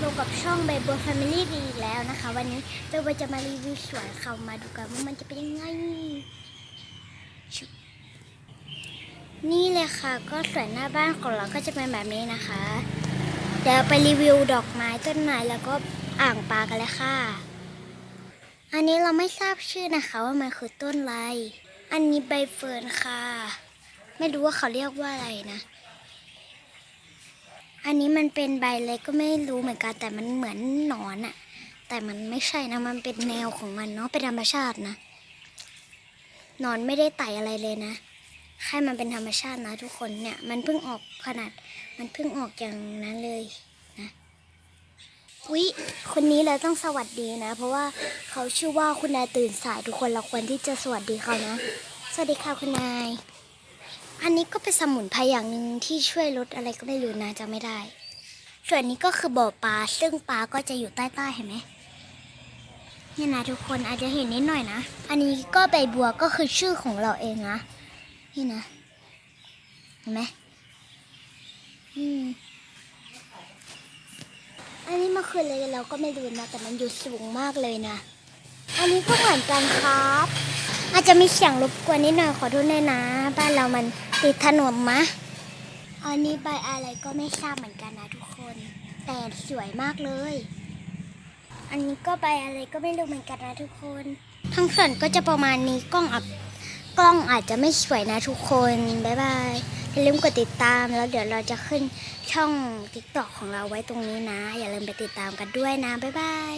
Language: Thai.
พบกับช่องใบบัวแฟมิลี่อีกแล้วนะคะ วันนี้ใบบัวจะมารีวิวสวนเขามาดูกันว่ามันจะเป็นยังไง นี่เลยค่ะ ก็สวนหน้าบ้านของเราก็จะเป็นแบบนี้นะคะ เดี๋ยวไปรีวิวดอกไม้ต้นไม้แล้วก็อ่างปลากันเลยค่ะ อันนี้เราไม่ทราบชื่อนะคะว่ามันคือต้นอะไร อันนี้ใบเฟิร์นค่ะ ไม่รู้ว่าเขาเรียกว่าอะไรนะ อันนี้มันเป็นใบเล็กก็ไม่รู้เหมือนกัน แต่มันเหมือนหนอนอะแต่มันไม่ใช่นะ มันเป็นแนวของมันเนาะ เป็นธรรมชาตินะ หนอนไม่ได้ไต่อะไรเลยนะ แค่มันเป็นธรรมชาตินะทุกคนเนี่ย มันเพิ่งออกขนาด มันเพิ่งออกอย่างนั้นเลยนะวิคนนี้เราต้องสวัสดีนะ เพราะว่าเขาชื่อว่าคุณนายตื่นสายทุกคนเราควรที่จะสวัสดีเขานะ สวัสดีค่ะคุณนาย อันนี้ก็เป็นสมุนไพรอย่างหนึ่งที่ช่วยลดอะไรก็ไม่รู้นะจะไม่ได้ ส่วนนี้ก็คือบ่อปลาซึ่งปลาก็จะอยู่ใต้ๆเห็นไหมนี่นะทุกคนอาจจะเห็นนิดหน่อยนะ อันนี้ก็ใบบัวก็คือชื่อของเราเองนะนี่นะเห็นไหมอืมอันนี้มื่อคืนเลยเราก็ไม่รู้นะแต่มันอยู่สูงมากเลยนะ อันนี้ก็เหมือนกันครับ จะมีเสียงรบกวนนิดหน่อยขอโทษด้วยนะ บ้านเรามันติดถนนมะ อันนี้ใบอะไรก็ไม่ทราบเหมือนกันนะทุกคน แต่สวยมากเลย อันนี้ก็ใบอะไรก็ไม่รู้เหมือนกันนะทุกคน ทั้งส่วนก็จะประมาณนี้กล้องอับกล้องอาจจะไม่สวยนะทุกคนบ๊ายบายอย่าลืมกดติดตามแล้วเดี๋ยวเราจะขึ้นช่อง TikTok ของเราไว้ตรงนี้นะ อย่าลืมไปติดตามกันด้วยนะบ๊ายบาย